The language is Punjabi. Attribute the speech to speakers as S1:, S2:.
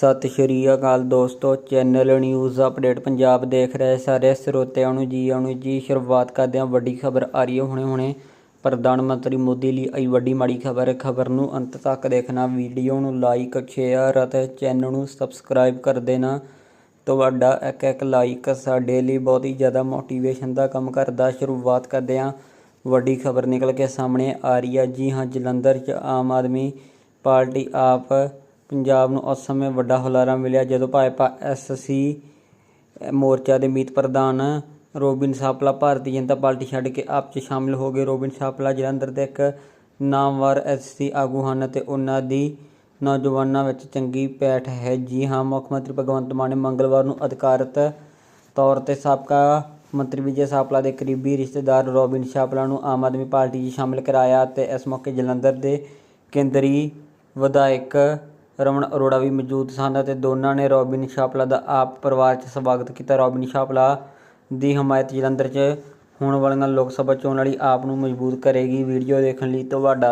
S1: ਸਤਿ ਸ਼੍ਰੀ ਅਕਾਲ ਦੋਸਤੋ, ਚੈਨਲ ਨਿਊਜ਼ ਅਪਡੇਟ ਪੰਜਾਬ ਦੇਖ ਰਹੇ ਸਾਰੇ ਸਰੋਤਿਆਂ ਨੂੰ ਜੀ, ਆਉਣ ਜੀ, ਸ਼ੁਰੂਆਤ ਕਰਦੇ ਹਾਂ ਵੱਡੀ ਖਬਰ ਆ ਰਹੀ ਹੈ ਹੁਣੇ ਹੁਣੇ। ਪ੍ਰਧਾਨ ਮੰਤਰੀ ਮੋਦੀ ਲਈ ਆਈ ਵੱਡੀ ਮਾੜੀ ਖਬਰ ਖਬਰ ਨੂੰ ਅੰਤ ਤੱਕ ਦੇਖਣਾ, ਵੀਡੀਓ ਨੂੰ ਲਾਈਕ ਸ਼ੇਅਰ ਅਤੇ ਚੈਨਲ ਨੂੰ ਸਬਸਕ੍ਰਾਈਬ ਕਰ ਦੇਣਾ। ਤੁਹਾਡਾ ਇੱਕ ਇੱਕ ਲਾਈਕ ਸਾਡੇ ਲਈ ਬਹੁਤ ਹੀ ਜ਼ਿਆਦਾ ਮੋਟੀਵੇਸ਼ਨ ਦਾ ਕੰਮ ਕਰਦਾ। ਸ਼ੁਰੂਆਤ ਕਰਦੇ ਹਾਂ। ਵੱਡੀ ਖਬਰ ਨਿਕਲ ਕੇ ਸਾਹਮਣੇ ਆ ਰਹੀ ਹੈ। ਜੀ ਹਾਂ, ਜਲੰਧਰ 'ਚ ਆਮ ਆਦਮੀ ਪਾਰਟੀ ਆਪ ਪੰਜਾਬ ਨੂੰ ਉਸ ਸਮੇਂ ਵੱਡਾ ਹੁਲਾਰਾ ਮਿਲਿਆ ਜਦੋਂ ਭਾਜਪਾ ਐਸਸੀ ਮੋਰਚਾ ਦੇ ਮੀਤ ਪ੍ਰਧਾਨ ਰੋਬਿਨ ਸਾਪਲਾ ਭਾਰਤੀ ਜਨਤਾ ਪਾਰਟੀ ਛੱਡ ਕੇ ਆਪ 'ਚ ਸ਼ਾਮਿਲ ਹੋ ਗਏ। ਰੋਬਿਨ ਸਾਪਲਾ ਜਲੰਧਰ ਦੇ ਇੱਕ ਨਾਮਵਰ ਐਸਸੀ ਆਗੂ ਹਨ ਅਤੇ ਉਹਨਾਂ ਦੀ ਨੌਜਵਾਨਾਂ ਵਿੱਚ ਚੰਗੀ ਪੈਠ ਹੈ। ਜੀ ਹਾਂ, ਮੁੱਖ ਮੰਤਰੀ ਭਗਵੰਤ ਮਾਨ ਨੇ ਮੰਗਲਵਾਰ ਨੂੰ ਅਧਿਕਾਰਤ ਤੌਰ ਤੇ ਸਾਬਕਾ ਮੰਤਰੀ ਵਿਜੇ ਸਾਪਲਾ ਦੇ ਕਰੀਬੀ ਰਿਸ਼ਤੇਦਾਰ ਰੋਬਿਨ ਸਾਪਲਾ ਨੂੰ ਆਮ ਆਦਮੀ ਪਾਰਟੀ 'ਚ ਸ਼ਾਮਿਲ ਕਰਾਇਆ ਤੇ ਇਸ ਮੌਕੇ ਜਲੰਧਰ ਦੇ ਕੇਂਦਰੀ ਵਿਧਾਇਕ ਰਮਨ ਅਰੋੜਾ ਵੀ ਮੌਜੂਦ ਸਨ ਅਤੇ ਦੋਨਾਂ ਨੇ ਰੋਬਿਨ ਸਾਪਲਾ ਦਾ ਆਪ ਪਰਿਵਾਰ 'ਚ ਸਵਾਗਤ ਕੀਤਾ। ਰੋਬਿਨ ਸਾਪਲਾ ਦੀ ਹਮਾਇਤ ਜਲੰਧਰ 'ਚ ਹੋਣ ਵਾਲੀਆਂ ਲੋਕ ਸਭਾ ਚੋਣਾਂ ਲਈ ਆਪ ਨੂੰ ਮਜ਼ਬੂਤ ਕਰੇਗੀ। ਵੀਡੀਓ ਦੇਖਣ ਲਈ ਤੁਹਾਡਾ